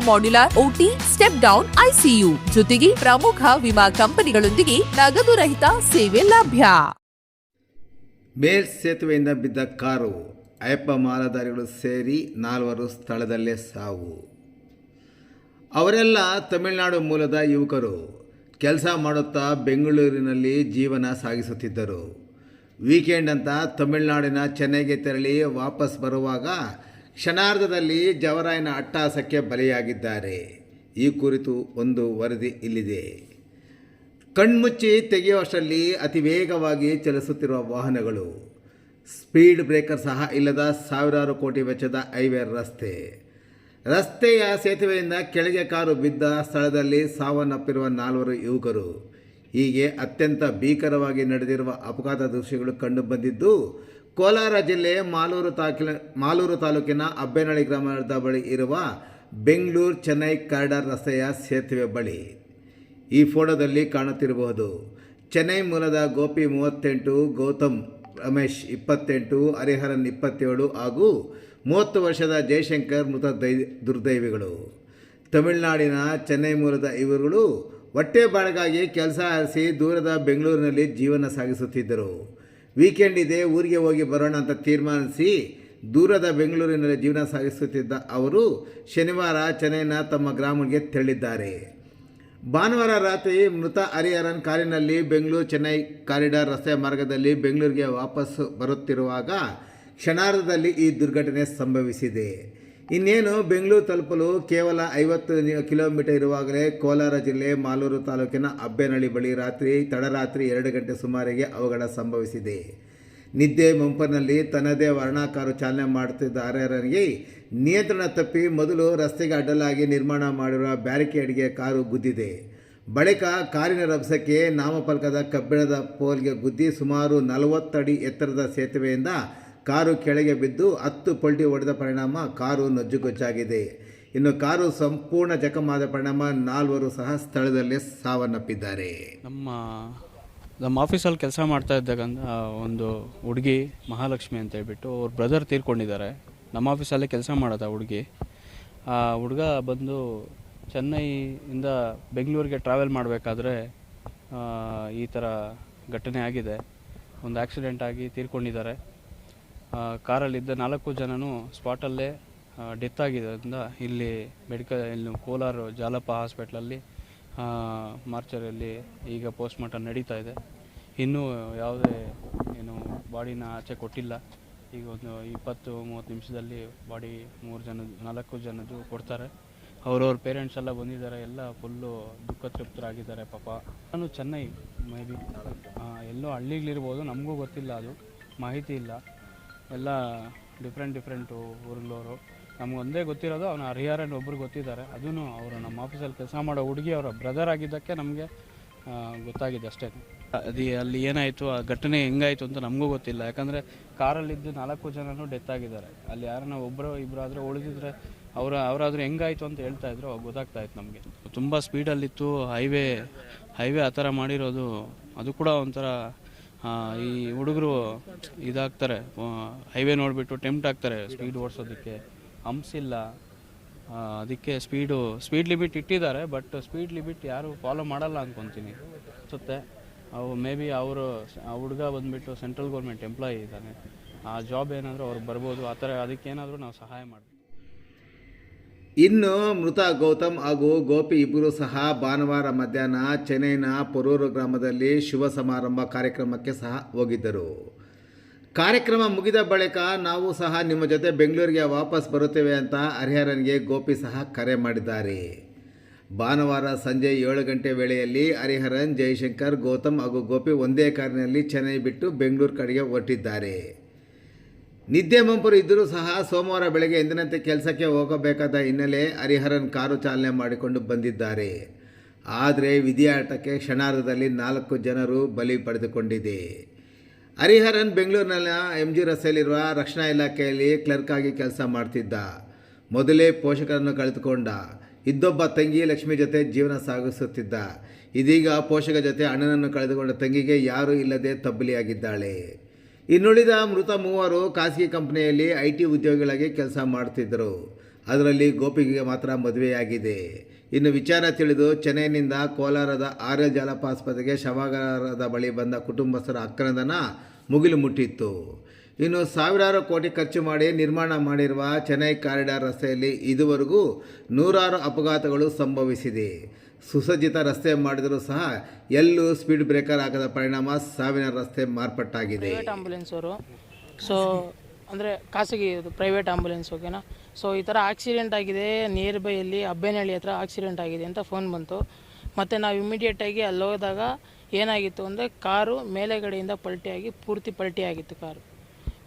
modular OT step down ICU ಜೊತೆಗೆ ಪ್ರಮುಖ ವಿಮಾ ಕಂಪನಿಗಳೊಂದಿಗೆ ನಗದು ರಹಿತ ಸೇವೆ ಲಭ್ಯ. ಮೇಲ್ ಸೇತುವೆಯಿಂದ ಬಿದ್ದ ಕಾರು, ಅಯ್ಯಪ್ಪ ಮಾಲಧಾರಿಗಳು ಸೇರಿ ನಾಲ್ವರು ಸ್ಥಳದಲ್ಲೇ ಸಾವು. ಅವರೆಲ್ಲ ತಮಿಳುನಾಡು ಮೂಲದ ಯುವಕರು. ಕೆಲಸ ಮಾಡುತ್ತಾ ಬೆಂಗಳೂರಿನಲ್ಲಿ ಜೀವನ ಸಾಗಿಸುತ್ತಿದ್ದರು. ವೀಕೆಂಡ್ ಅಂತ ತಮಿಳುನಾಡಿನ ಚೆನ್ನೈಗೆ ತೆರಳಿ ವಾಪಸ್ ಬರುವಾಗ ಕ್ಷಣಾರ್ಧದಲ್ಲಿ ಜವರಾಯನ ಅಟ್ಟಾಸಕ್ಕೆ ಬಲಿಯಾಗಿದ್ದಾರೆ. ಈ ಕುರಿತು ಒಂದು ವರದಿ ಇಲ್ಲಿದೆ. ಕಣ್ಮುಚ್ಚಿ ತೆಗೆಯುವಷ್ಟರಲ್ಲಿ ಅತಿ ವೇಗವಾಗಿ ಚಲಿಸುತ್ತಿರುವ ವಾಹನಗಳು. ಸ್ಪೀಡ್ ಬ್ರೇಕರ್ ಸಹ ಇಲ್ಲದ ಸಾವಿರಾರು ಕೋಟಿ ವೆಚ್ಚದ ಹೈವೇ ರಸ್ತೆ. ರಸ್ತೆಯ ಸೇತುವೆಯಿಂದ ಕೆಳಗೆ ಕಾರು ಬಿದ್ದ ಸ್ಥಳದಲ್ಲಿ ಸಾವನ್ನಪ್ಪಿರುವ ನಾಲ್ವರು ಯುವಕರು. ಹೀಗೆ ಅತ್ಯಂತ ಭೀಕರವಾಗಿ ನಡೆದಿರುವ ಅಪಘಾತ ದೃಶ್ಯಗಳು ಕಂಡುಬಂದಿದ್ದು ಕೋಲಾರ ಜಿಲ್ಲೆ ಮಾಲೂರು ತಾಕಿನ ಮಾಲೂರು ತಾಲೂಕಿನ ಅಬ್ಬೇನಹಳ್ಳಿ ಗ್ರಾಮದ ಬಳಿ ಇರುವ ಬೆಂಗಳೂರು ಚೆನ್ನೈ ಕಾರಿಡಾರ್ ರಸ್ತೆಯ ಸೇತುವೆ ಬಳಿ ಈ ಫೋಟೋದಲ್ಲಿ ಕಾಣುತ್ತಿರಬಹುದು. ಚೆನ್ನೈ ಮೂಲದ ಗೋಪಿ ಮೂವತ್ತೆಂಟು, ಗೌತಮ್ ರಮೇಶ್ ಇಪ್ಪತ್ತೆಂಟು, ಹರಿಹರನ್ ಇಪ್ಪತ್ತೇಳು ಹಾಗೂ ಮೂವತ್ತು ವರ್ಷದ ಜಯಶಂಕರ್ ಮೃತ ದೈ, ದುರ್ದೈವಿಗಳು. ತಮಿಳುನಾಡಿನ ಚೆನ್ನೈ ಮೂಲದ ಇವರುಗಳು ಹೊಟ್ಟೆ ಬಾಳಿಗಾಗಿ ಕೆಲಸ ಹರಿಸಿ ದೂರದ ಬೆಂಗಳೂರಿನಲ್ಲಿ ಜೀವನ ಸಾಗಿಸುತ್ತಿದ್ದರು. ವೀಕೆಂಡ್ ಇದೆ, ಊರಿಗೆ ಹೋಗಿ ಬರೋಣ ಅಂತ ತೀರ್ಮಾನಿಸಿ ದೂರದ ಬೆಂಗಳೂರಿನಲ್ಲಿ ಜೀವನ ಸಾಗಿಸುತ್ತಿದ್ದ ಅವರು ಶನಿವಾರ ಚೆನ್ನೈನ ತಮ್ಮ ಗ್ರಾಮಕ್ಕೆ ತೆರಳಿದ್ದಾರೆ. ಭಾನುವಾರ ರಾತ್ರಿ ಮೃತ ಹರಿಹರನ್ ಕಾರಿನಲ್ಲಿ ಬೆಂಗಳೂರು ಚೆನ್ನೈ ಕಾರಿಡಾರ್ ರಸ್ತೆ ಮಾರ್ಗದಲ್ಲಿ ಬೆಂಗಳೂರಿಗೆ ವಾಪಸ್ ಬರುತ್ತಿರುವಾಗ ಕ್ಷಣಾರ್ಧದಲ್ಲಿ ಈ ದುರ್ಘಟನೆ ಸಂಭವಿಸಿದೆ. ಇನ್ನೇನು ಬೆಂಗಳೂರು ತಲುಪಲು ಕೇವಲ ಐವತ್ತು ಕಿಲೋಮೀಟರ್ ಇರುವಾಗಲೇ ಕೋಲಾರ ಜಿಲ್ಲೆ ಮಾಲೂರು ತಾಲೂಕಿನ ಅಬ್ಬೆನಹಳ್ಳಿ ಬಳಿ ರಾತ್ರಿ, ತಡರಾತ್ರಿ ಎರಡು ಗಂಟೆ ಸುಮಾರಿಗೆ ಅವಘಡ ಸಂಭವಿಸಿದೆ. ನಿದ್ದೆ ಮುಂಪರ್ನಲ್ಲಿ ತನ್ನದೇ ವರ್ಣಾಕಾರು ಚಾಲನೆ ಮಾಡುತ್ತಿದ್ದ ಹರಿಹರನಿಗೆ ನಿಯಂತ್ರಣ ತಪ್ಪಿ ಮೊದಲು ರಸ್ತೆಗೆ ಅಡ್ಡಲಾಗಿ ನಿರ್ಮಾಣ ಮಾಡಿರುವ ಬ್ಯಾರಿಕೇಡ್ಗೆ ಕಾರು ಗುದ್ದಿದೆ. ಬಳಿಕ ಕಾರಿನ ರಭಸಕ್ಕೆ ನಾಮಫಲಕದ ಕಬ್ಬಿಣದ ಪೋಲ್ಗೆ ಗುದ್ದಿ ಸುಮಾರು ನಲವತ್ತಡಿ ಎತ್ತರದ ಸೇತುವೆಯಿಂದ ಕಾರು ಕೆಳಗೆ ಬಿದ್ದು ಹತ್ತು ಪಲ್ಟಿ ಹೊಡೆದ ಪರಿಣಾಮ ಕಾರು ನಜ್ಜುಗುಜ್ಜಾಗಿದೆ. ಇನ್ನು ಕಾರು ಸಂಪೂರ್ಣ ಜಖಮಾದ ಪರಿಣಾಮ ನಾಲ್ವರು ಸಹ ಸ್ಥಳದಲ್ಲೇ ಸಾವನ್ನಪ್ಪಿದ್ದಾರೆ. ನಮ್ಮ ನಮ್ಮ ಆಫೀಸಲ್ಲಿ ಕೆಲಸ ಮಾಡ್ತಾ ಇದ್ದಾಗ ಒಂದು ಹುಡುಗಿ ಮಹಾಲಕ್ಷ್ಮಿ ಅಂತ ಹೇಳ್ಬಿಟ್ಟು ಅವ್ರ ಬ್ರದರ್ ತೀರ್ಕೊಂಡಿದ್ದಾರೆ. ನಮ್ಮ ಆಫೀಸಲ್ಲೇ ಕೆಲಸ ಮಾಡೋದು ಹುಡುಗಿ. ಆ ಹುಡುಗ ಬಂದು ಚೆನ್ನೈಯಿಂದ ಬೆಂಗಳೂರಿಗೆ ಟ್ರಾವೆಲ್ ಮಾಡಬೇಕಾದ್ರೆ ಈ ಥರ ಘಟನೆ ಆಗಿದೆ. ಒಂದು ಆಕ್ಸಿಡೆಂಟ್ ಆಗಿ ತೀರ್ಕೊಂಡಿದ್ದಾರೆ. ಕಾರಲ್ಲಿದ್ದ ನಾಲ್ಕು ಜನನು ಸ್ಪಾಟಲ್ಲೇ ಡೆತ್ ಆಗಿದ್ದರಿಂದ ಇಲ್ಲಿ ಮೆಡಿಕಲ್, ಇಲ್ಲಿ ಕೋಲಾರ ಜಾಲಪ್ಪ ಹಾಸ್ಪಿಟ್ಲಲ್ಲಿ ಮಾರ್ಚರಲ್ಲಿ ಈಗ ಪೋಸ್ಟ್ ಮಾರ್ಟಮ್ ನಡೀತಾ ಇದೆ. ಇನ್ನೂ ಯಾವುದೇ ಏನು ಬಾಡಿನ ಆಚೆ ಕೊಟ್ಟಿಲ್ಲ. ಈಗ ಒಂದು ಇಪ್ಪತ್ತು, ಮೂವತ್ತು ನಿಮಿಷದಲ್ಲಿ ಬಾಡಿ ಮೂರು ಜನ ನಾಲ್ಕು ಜನದ್ದು ಕೊಡ್ತಾರೆ. ಅವ್ರವ್ರ ಪೇರೆಂಟ್ಸ್ ಎಲ್ಲ ಬಂದಿದ್ದಾರೆ. ಎಲ್ಲ ಫುಲ್ಲು ದುಃಖ ತೃಪ್ತರಾಗಿದ್ದಾರೆ ಪಾಪ. ನಾನು ಚೆನ್ನೈ, ಮೇ ಬಿ ಎಲ್ಲೋ ಹಳ್ಳಿಗಳಿರ್ಬೋದು, ನಮಗೂ ಗೊತ್ತಿಲ್ಲ ಅದು. ಮಾಹಿತಿ ಇಲ್ಲ. ಎಲ್ಲ ಡಿಫ್ರೆಂಟ್ ಡಿಫ್ರೆಂಟು ಊರುಗಳವರು ನಮ್ಗೆ ಒಂದೇ ಗೊತ್ತಿರೋದು, ಅವನು ಹರಿಹರನ್ ಒಬ್ಬರು ಗೊತ್ತಿದ್ದಾರೆ. ಅದೂ ಅವರು ನಮ್ಮ ಆಫೀಸಲ್ಲಿ ಕೆಲಸ ಮಾಡೋ ಹುಡುಗಿ, ಅವರ ಬ್ರದರ್ ಆಗಿದ್ದಕ್ಕೆ ನಮಗೆ ಗೊತ್ತಾಗಿದೆ ಅಷ್ಟೇ. ಅದು ಅಲ್ಲಿ ಏನಾಯಿತು, ಆ ಘಟನೆ ಹೆಂಗಾಯಿತು ಅಂತ ನಮಗೂ ಗೊತ್ತಿಲ್ಲ. ಯಾಕಂದರೆ ಕಾರಲ್ಲಿದ್ದು ನಾಲ್ಕು ಜನನೂ ಡೆತ್ ಆಗಿದ್ದಾರೆ. ಅಲ್ಲಿ ಯಾರನ್ನ ಒಬ್ಬರು ಇಬ್ಬರಾದರೆ ಉಳಿದಿದ್ರೆ ಅವರ, ಅವರಾದರೂ ಹೆಂಗಾಯಿತು ಅಂತ ಹೇಳ್ತಾ ಇದ್ರು, ಅವಾಗ ಗೊತ್ತಾಗ್ತಾ ಇತ್ತು ನಮಗೆ. ತುಂಬ ಸ್ಪೀಡಲ್ಲಿತ್ತು ಹೈವೇ ಹೈವೇ ಆ ಥರ ಮಾಡಿರೋದು, ಅದು ಕೂಡ ಒಂಥರ ಈ ಹುಡುಗರು ಇದಾಗ್ತಾರೆ. ಹೈವೇ ನೋಡಿಬಿಟ್ಟು ಟೆಂಪ್ಟ್ ಆಗ್ತಾರೆ ಸ್ಪೀಡ್ ಓಡಿಸೋದಕ್ಕೆ. ಹಂಪ್ಸ್ ಇಲ್ಲ. ಅದಕ್ಕೆ ಸ್ಪೀಡು ಸ್ಪೀಡ್ ಲಿಮಿಟ್ ಇಟ್ಟಿದ್ದಾರೆ ಬಟ್ ಸ್ಪೀಡ್ ಲಿಮಿಟ್ ಯಾರು ಫಾಲೋ ಮಾಡಲ್ಲ ಅಂದ್ಕೊತೀನಿ ಸುತ್ತೆ ಅವು ಮೇ ಬಿ ಅವರು ಹುಡುಗ ಬಂದುಬಿಟ್ಟು ಸೆಂಟ್ರಲ್ ಗೌರ್ಮೆಂಟ್ ಎಂಪ್ಲಾಯಿ ಇದ್ದಾನೆ. ಆ ಜಾಬ್ ಏನಾದರೂ ಅವ್ರಿಗೆ ಬರ್ಬೋದು, ಆ ಥರ ಅದಕ್ಕೇನಾದರೂ ನಾವು ಸಹಾಯ ಮಾಡಬೇಕು. ಇನ್ನು ಮೃತ ಗೌತಮ್ ಹಾಗೂ ಗೋಪಿ ಇಬ್ಬರು ಸಹ ಭಾನುವಾರ ಮಧ್ಯಾಹ್ನ ಚೆನ್ನೈನ ಪೊರೂರು ಗ್ರಾಮದಲ್ಲಿ ಶುಭ ಸಮಾರಂಭ ಕಾರ್ಯಕ್ರಮಕ್ಕೆ ಸಹ ಹೋಗಿದ್ದರು. ಕಾರ್ಯಕ್ರಮ ಮುಗಿದ ಬಳಿಕ ನಾವು ಸಹ ನಿಮ್ಮ ಜೊತೆ ಬೆಂಗಳೂರಿಗೆ ವಾಪಸ್ ಬರುತ್ತೇವೆ ಅಂತ ಹರಿಹರನ್ಗೆ ಗೋಪಿ ಸಹ ಕರೆ ಮಾಡಿದ್ದಾರೆ. ಭಾನುವಾರ ಸಂಜೆ ಏಳು ಗಂಟೆ ವೇಳೆಯಲ್ಲಿ ಹರಿಹರನ್ ಜಯಶಂಕರ್ ಗೌತಮ್ ಹಾಗೂ ಗೋಪಿ ಒಂದೇ ಕಾರಿನಲ್ಲಿ ಚೆನ್ನೈ ಬಿಟ್ಟು ಬೆಂಗಳೂರು ಕಡೆಗೆ ಹೊರಟಿದ್ದಾರೆ. ನಿದ್ದೆ ಮಂಪರು ಇದ್ದರೂ ಸಹ ಸೋಮವಾರ ಬೆಳಗ್ಗೆ ಎಂದಿನಂತೆ ಕೆಲಸಕ್ಕೆ ಹೋಗಬೇಕಾದ ಹಿನ್ನೆಲೆ ಹರಿಹರನ್ ಕಾರು ಚಾಲನೆ ಮಾಡಿಕೊಂಡು ಬಂದಿದ್ದಾರೆ. ಆದರೆ ವಿಧಿಯಾಟಕ್ಕೆ ಕ್ಷಣಾರ್ಧದಲ್ಲಿ ನಾಲ್ಕು ಜನರು ಬಲಿ ಪಡೆದುಕೊಂಡಿದೆ. ಹರಿಹರನ್ ಬೆಂಗಳೂರಿನ ಎಂ ಜಿ ರಸ್ತೆಯಲ್ಲಿರುವ ರಕ್ಷಣಾ ಇಲಾಖೆಯಲ್ಲಿ ಕ್ಲರ್ಕ್ ಆಗಿ ಕೆಲಸ ಮಾಡ್ತಿದ್ದ. ಮೊದಲೇ ಪೋಷಕರನ್ನು ಕಳೆದುಕೊಂಡ. ಇದ್ದೊಬ್ಬ ತಂಗಿ ಲಕ್ಷ್ಮಿ ಜೊತೆ ಜೀವನ ಸಾಗಿಸುತ್ತಿದ್ದ. ಇದೀಗ ಪೋಷಕ ಜೊತೆ ಅಣ್ಣನನ್ನು ಕಳೆದುಕೊಂಡ ತಂಗಿಗೆ ಯಾರೂ ಇಲ್ಲದೆ ತಬ್ಬಲಿಯಾಗಿದ್ದಾಳೆ. ಇನ್ನುಳಿದ ಮೃತ ಮೂವರು ಖಾಸಗಿ ಕಂಪನಿಯಲ್ಲಿ ಐ ಟಿ ಉದ್ಯೋಗಿಗಳಾಗಿ ಕೆಲಸ ಮಾಡ್ತಿದ್ದರು ಅದರಲ್ಲಿ ಗೋಪಿಗೆ ಮಾತ್ರ ಮದುವೆಯಾಗಿದೆ. ಇನ್ನು ವಿಚಾರ ತಿಳಿದು ಚೆನ್ನೈನಿಂದ ಕೋಲಾರದ ಆರ್ಯ ಜಾಲಪ ಆಸ್ಪತ್ರೆಗೆ ಶವಾಗಾರದ ಬಳಿ ಬಂದ ಕುಟುಂಬಸ್ಥರ ಅಕ್ರಂದನ ಮುಗಿಲು ಮುಟ್ಟಿತ್ತು. ಇನ್ನು ಸಾವಿರಾರು ಕೋಟಿ ಖರ್ಚು ಮಾಡಿ ನಿರ್ಮಾಣ ಮಾಡಿರುವ ಚೆನ್ನೈ ಕಾರಿಡಾರ್ ರಸ್ತೆಯಲ್ಲಿ ಇದುವರೆಗೂ ನೂರಾರು ಅಪಘಾತಗಳು ಸಂಭವಿಸಿದೆ. ಸುಸಜ್ಜಿತ ರಸ್ತೆ ಮಾಡಿದರೂ ಸಹ ಎಲ್ಲೂ ಸ್ಪೀಡ್ ಬ್ರೇಕರ್ ಹಾಕದ ಪರಿಣಾಮ ಸಾವಿನ ರಸ್ತೆ ಮಾರ್ಪಟ್ಟಾಗಿದೆ. ಆಂಬುಲೆನ್ಸ್ ಅವರು. ಸೊ ಅಂದರೆ ಖಾಸಗಿ ಪ್ರೈವೇಟ್ ಆಂಬುಲೆನ್ಸ್ ಓಕೆನಾ? ಸೊ ಈ ಥರ ಆಕ್ಸಿಡೆಂಟ್ ಆಗಿದೆ ನಿಯರ್ ಬೈಯಲ್ಲಿ ಅಬ್ಬೇನಹಳ್ಳಿ ಹತ್ರ ಆಕ್ಸಿಡೆಂಟ್ ಆಗಿದೆ ಅಂತ ಫೋನ್ ಬಂತು. ಮತ್ತು ನಾವು ಇಮ್ಮಿಡಿಯೇಟಾಗಿ ಅಲ್ಲಿ ಹೋದಾಗ ಏನಾಗಿತ್ತು ಅಂದರೆ ಕಾರು ಮೇಲೆಗಡೆಯಿಂದ ಪಲ್ಟಿಯಾಗಿ, ಪೂರ್ತಿ ಪಲ್ಟಿ ಆಗಿತ್ತು ಕಾರು.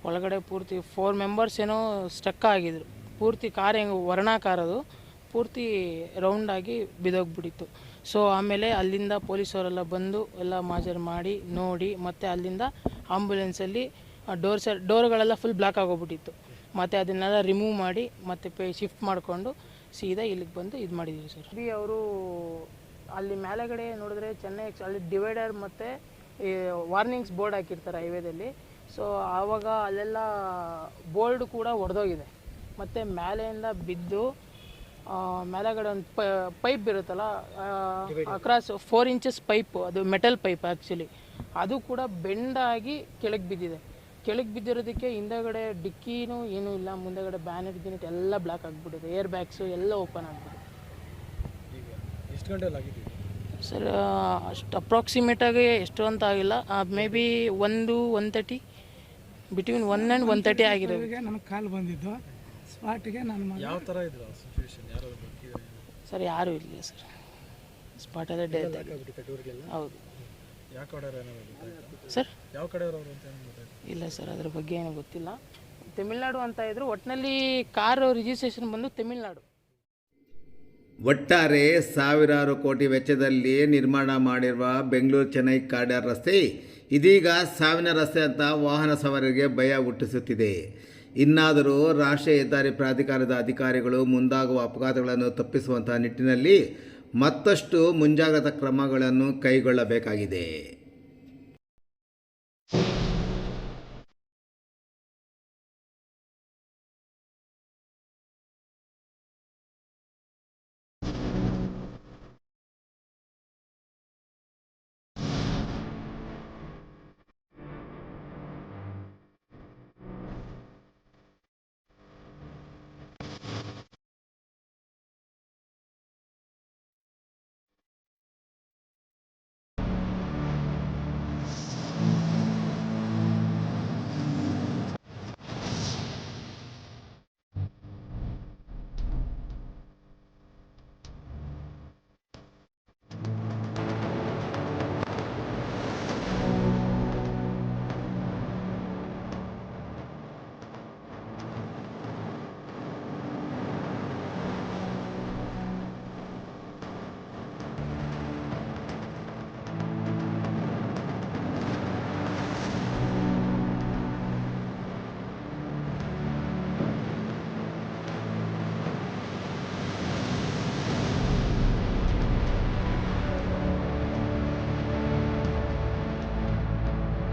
ಒಳಗಡೆ ಪೂರ್ತಿ ಫೋರ್ ಮೆಂಬರ್ಸ್ ಏನೋ ಸ್ಟಕ್ ಆಗಿದ್ರು. ಪೂರ್ತಿ ಕಾರ್ ಹೆಂಗೆ ವರ್ಣ ಕಾರ್ ಅದು ಪೂರ್ತಿ ರೌಂಡಾಗಿ ಬಿದ್ದೋಗ್ಬಿಟ್ಟಿತ್ತು ಸೊ ಆಮೇಲೆ ಅಲ್ಲಿಂದ ಪೊಲೀಸವರೆಲ್ಲ ಬಂದು ಎಲ್ಲ ಮಾಜರ್ ಮಾಡಿ, ನೋಡಿ, ಮತ್ತು ಅಲ್ಲಿಂದ ಆಂಬ್ಯುಲೆನ್ಸಲ್ಲಿ ಡೋರ್ ಡೋರ್ಗಳೆಲ್ಲ ಫುಲ್ ಬ್ಲಾಕ್ ಆಗೋಗ್ಬಿಟ್ಟಿತ್ತು. ಮತ್ತು ಅದನ್ನೆಲ್ಲ ರಿಮೂವ್ ಮಾಡಿ, ಮತ್ತು ಪೇ ಶಿಫ್ಟ್ ಮಾಡಿಕೊಂಡು ಸೀದಾ ಇಲ್ಲಿಗೆ ಬಂದು ಇದು ಮಾಡಿದ್ದೀವಿ ಸರ್ ಬಿ ಅವರು ಅಲ್ಲಿ ಮೇಲೆಗಡೆ ನೋಡಿದ್ರೆ ಚೆನ್ನೈ ಅಲ್ಲಿ ಡಿವೈಡರ್ ಮತ್ತು ವಾರ್ನಿಂಗ್ಸ್ ಬೋರ್ಡ್ ಹಾಕಿರ್ತಾರೆ ಹೈವೇದಲ್ಲಿ ಸೊ ಆವಾಗ ಅಲ್ಲೆಲ್ಲ ಬೋರ್ಡ್ ಕೂಡ ಒಡೆದೋಗಿದೆ. ಮತ್ತು ಮೇಲೆಯಿಂದ ಬಿದ್ದು ಮೇಲೆಗಡೆ ಒಂದು ಪೈಪ್ ಇರುತ್ತಲ್ಲ ಅಕ್ರಾಸ್ ಫೋರ್ ಇಂಚಸ್ ಪೈಪ್ ಅದು ಮೆಟಲ್ ಪೈಪ್ ಆ್ಯಕ್ಚುಲಿ ಅದು ಕೂಡ ಬೆಂಡಾಗಿ ಕೆಳಗೆ ಬಿದ್ದಿದೆ. ಕೆಳಗೆ ಬಿದ್ದಿರೋದಕ್ಕೆ ಹಿಂದಗಡೆ ಡಿಕ್ಕಿನೂ ಏನೂ ಇಲ್ಲ ಮುಂದೆಗಡೆ ಬ್ಯಾನೆಟ್ ಗಿನೆಟ್ ಎಲ್ಲ ಬ್ಲ್ಯಾಕ್ ಆಗಿಬಿಟ್ಟಿದೆ. ಏರ್ ಬ್ಯಾಗ್ಸು ಎಲ್ಲ ಓಪನ್ ಆಗಿಬಿಟ್ಟಿದೆ. ಎಷ್ಟು ಗಂಟೆ ಸರ್ ಅಷ್ಟು ಅಪ್ರಾಕ್ಸಿಮೇಟಾಗಿ ಎಷ್ಟು ಅಂತ ಆಗಿಲ್ಲ. ಮೇ ಬಿ ಒಂದು one thirty between one and one thirty ನನಗೆ ಕಾಲ್ ಬಂದಿದ್ದು. ಸ್ಪಾಟಿಗೆ ನಾನು ಯಾವ ಥರ ಇದ್ರು ಆ ಸಿಚುವೇಶನ್ ಯಾರು ಬದುಕಿದ್ದಾರೆ ಸರ್ ಯಾರೂ ಇಲ್ಲ ಸರ್. ಸ್ಪಾಟಲ್ಲೇ ಡೆತ್ ಹೌದು. ಸರ್? ಯಾವ ಕಡೆಯವ್ರವ್ರು ಅಂತ ಇಲ್ಲ ಸರ್ ಅದ್ರ ಬಗ್ಗೆ ಏನು ಗೊತ್ತಿಲ್ಲ. ತಮಿಳ್ನಾಡು ಅಂತ ಇದ್ರು ಒಟ್ಟಿನಲ್ಲಿ ಕಾರು ರಿಜಿಸ್ಟ್ರೇಷನ್ ಬಂದು ತಮಿಳ್ನಾಡು. ಒಟ್ಟಾರೆ ಸಾವಿರಾರು ಕೋಟಿ ವೆಚ್ಚದಲ್ಲಿ ನಿರ್ಮಾಣ ಮಾಡಿರುವ ಬೆಂಗಳೂರು ಚೆನ್ನೈ ಕಾರಿಡಾರ್ ರಸ್ತೆ ಇದೀಗ ಸಾವಿನ ರಸ್ತೆ ಅಂತ ವಾಹನ ಸವಾರರಿಗೆ ಭಯ ಹುಟ್ಟಿಸುತ್ತಿದೆ. ಇನ್ನಾದರೂ ರಾಷ್ಟ್ರೀಯ ಹೆದ್ದಾರಿ ಪ್ರಾಧಿಕಾರದ ಅಧಿಕಾರಿಗಳು ಮುಂದಾಗುವ ಅಪಘಾತಗಳನ್ನು ತಪ್ಪಿಸುವಂತಹ ನಿಟ್ಟಿನಲ್ಲಿ ಮತ್ತಷ್ಟು ಮುಂಜಾಗ್ರತಾ ಕ್ರಮಗಳನ್ನು ಕೈಗೊಳ್ಳಬೇಕಾಗಿದೆ.